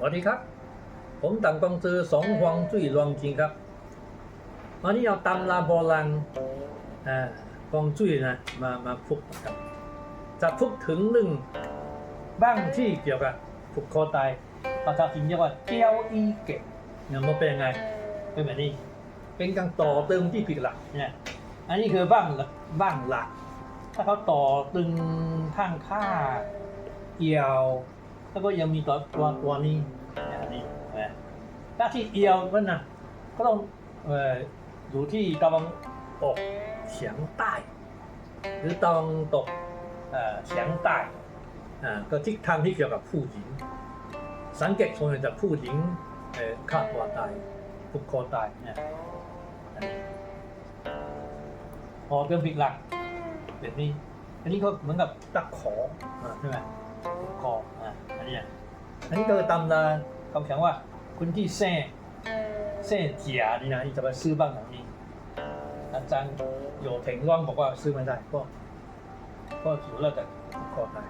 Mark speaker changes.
Speaker 1: สวัสดีครับ ผมต่างกองซือสองฮวงจุ้ยรวงจริงครับ วันนี้เอาตำราโบราณอ่ากองจุ้ยนะมามาพูดครับจะพูดถึงเรื่งบ้างที่เกี่ยวกับผูกคอตายภาษาจีนเรียกว่าเจียวอีเก็บเนี่ยมันเป็นยังไงเป็นแบบนี้ เป็นการต่อเติมที่ผิดหลักเนี่ยอันนี้คือบ้างหลักบ้างหลัก ถ้าเขาต่อตึงข้างค่าเอียว แล้วก็ยังมีตัวตัวตัวนี้นี่ยอันนี้นะหน้าที่เอียวมันนะก็ต้องเอ่ออยู่ที่ตะวันออกเฉียงใต้ หรือตะวันตกเอ่อเฉียงใต้อ่าก็ทิศทางที่เกี่ยวกับผู้หญิง สังเกตส่วนจะผู้หญิงเอ่อฆ่าตัวตายผูกคอตายเนี่ยอันนี้พอเริ่มผิดหลักแบบนี้อันนี้ก็เหมือนกับตะขอใช่ไหมขอ อันนี้ก็ตำนาเขาเขียนว่าคุณที่แซ่แซ่เจียนี่นะนี่จะไปซื้อบ้างแบบนี้อาจารย์โยเถงร่องบอกว่าซื้อไม่ได้ก็ก็ถือแล้วแต่ผูกคอตาย